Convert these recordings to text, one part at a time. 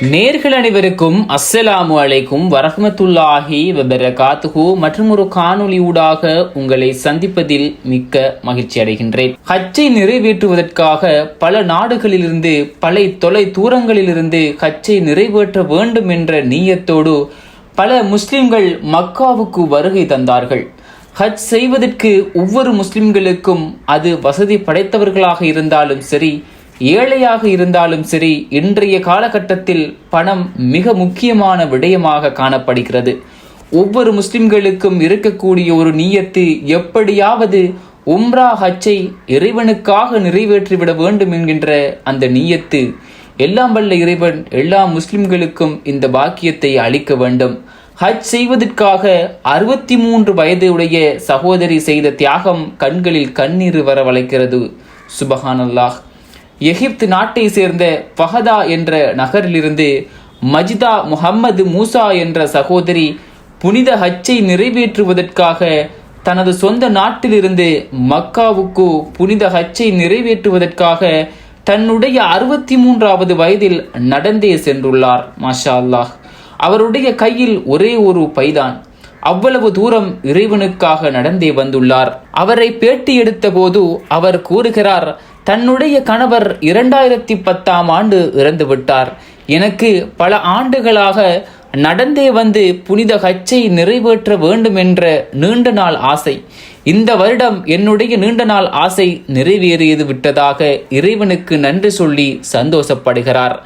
நேர்கள் அனைவருக்கும் அஸ்ஸலாமு அலைக்கும் வரஹமத்துல்லாஹி வபரகாத்துஹு. மற்றும் ஒரு காணொளி ஊடாக உங்களை சந்திப்பதில் மிக்க மகிழ்ச்சி அடைகின்றேன். ஹச்சை நிறைவேற்றுவதற்காக பல நாடுகளிலிருந்து பல தொலை தூரங்களிலிருந்து ஹச்சை நிறைவேற்ற வேண்டும் என்ற நீயத்தோடு பல முஸ்லிம்கள் மக்காவுக்கு வருகை தந்தார்கள். ஹஜ் செய்வதற்கு ஒவ்வொரு முஸ்லிம்களுக்கும் அது வசதி படைத்தவர்களாக இருந்தாலும் சரி ஏழையாக இருந்தாலும் சரி இன்றைய காலகட்டத்தில் பணம் மிக முக்கியமான விடயமாக காணப்படுகிறது. ஒவ்வொரு முஸ்லிம்களுக்கும் இருக்கக்கூடிய ஒரு நீயத்து எப்படியாவது உம்ரா ஹஜ்ஜை இறைவனுக்காக நிறைவேற்றிவிட வேண்டும் என்கின்ற அந்த நீயத்து எல்லாம் வல்ல இறைவன் எல்லா முஸ்லிம்களுக்கும் இந்த பாக்கியத்தை அளிக்க வேண்டும். ஹஜ் செய்வதற்காக அறுபத்தி மூன்று வயது உடைய சகோதரி செய்த தியாகம் கண்களில் கண்ணீர் வர வளைக்கிறது. சுபஹானல்லாஹ். எகிப்து நாட்டை சேர்ந்த பஹதா என்ற நகரிலிருந்து மஜிதா முஹம்மது மூசா என்ற சகோதரி புனித ஹஜ்ஜை நிறைவேற்றுவதற்காக தனது சொந்த நாட்டிலிருந்து மக்காவுக்கு புனித ஹஜ்ஜை நிறைவேற்றுவதற்காக தன்னுடைய அறுபத்தி மூன்றாவது வயதில் நடந்தே சென்றுள்ளார். மாஷா அல்லாஹ். அவருடைய கையில் ஒரே ஒரு பைதான். அவ்வளவு தூரம் இறைவனுக்காக நடந்தே வந்துள்ளார். அவரை பேட்டி எடுத்த போது அவர் கூறுகிறார் தன்னுடைய கணவர் இரண்டாயிரத்தி பத்தாம் ஆண்டு இறந்து விட்டார் எனக்கு பல ஆண்டுகளாக நடந்தே வந்து புனித ஹச்சை நிறைவேற்ற வேண்டும் என்ற நீண்ட நாள் ஆசை. இந்த வருடம் என்னுடைய நீண்ட நாள் ஆசை நிறைவேறியது விட்டதாக இறைவனுக்கு நன்றி சொல்லி சந்தோஷப்படுகிறார்.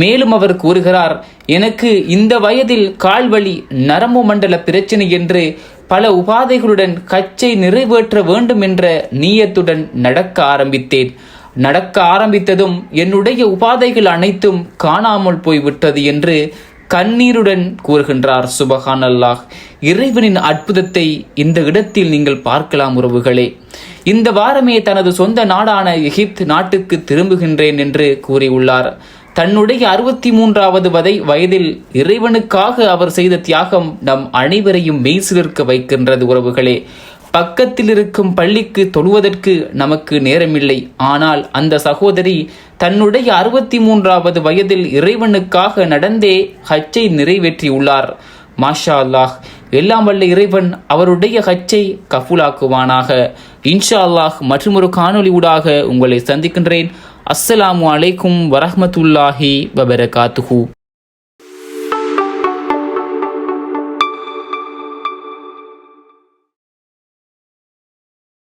மேலும் அவர் கூறுகிறார் எனக்கு இந்த வயதில் கால்வழி நரம்பு மண்டல பிரச்சனை என்று பல உபாதைகளுடன் கச்சை நிறைவேற்ற வேண்டும் என்ற நீயத்துடன் நடக்க ஆரம்பித்தேன். நடக்க ஆரம்பித்ததும் என்னுடைய உபாதைகள் அனைத்தும் காணாமல் போய்விட்டது என்று கண்ணீருடன் கூறுகின்றார் சுபஹான் அல்லாஹ் இறைவனின் அற்புதத்தை இந்த இடத்தில் நீங்கள் பார்க்கலாம் உறவுகளே. இந்த வாரமே தனது சொந்த நாடான எகிப்து நாட்டுக்கு திரும்புகின்றேன் என்று கூறியுள்ளார். தன்னுடைய அறுபத்தி மூன்றாவது வதை வயதில் இறைவனுக்காக அவர் செய்த தியாகம் நம் அனைவரையும் மெய்சிலிருக்க வைக்கின்றது உறவுகளே. பக்கத்தில் இருக்கும் பள்ளிக்கு தொழுவதற்கு நமக்கு நேரமில்லை. ஆனால் அந்த சகோதரி தன்னுடைய அறுபத்தி மூன்றாவது வயதில் இறைவனுக்காக நடந்தே ஹச்சை நிறைவேற்றியுள்ளார். மாஷா அல்லாஹ் எல்லாம் வல்ல இறைவன் அவருடைய ஹச்சை கஃபூலாக்குவானாக. இன்ஷா அல்லாஹ் மற்றொரு காணொலி ஊடாக உங்களை சந்திக்கின்றேன். அஸ்ஸலாமு அலைக்கும் வரஹமத்துல்லாஹி வபரகாத்துஹூ.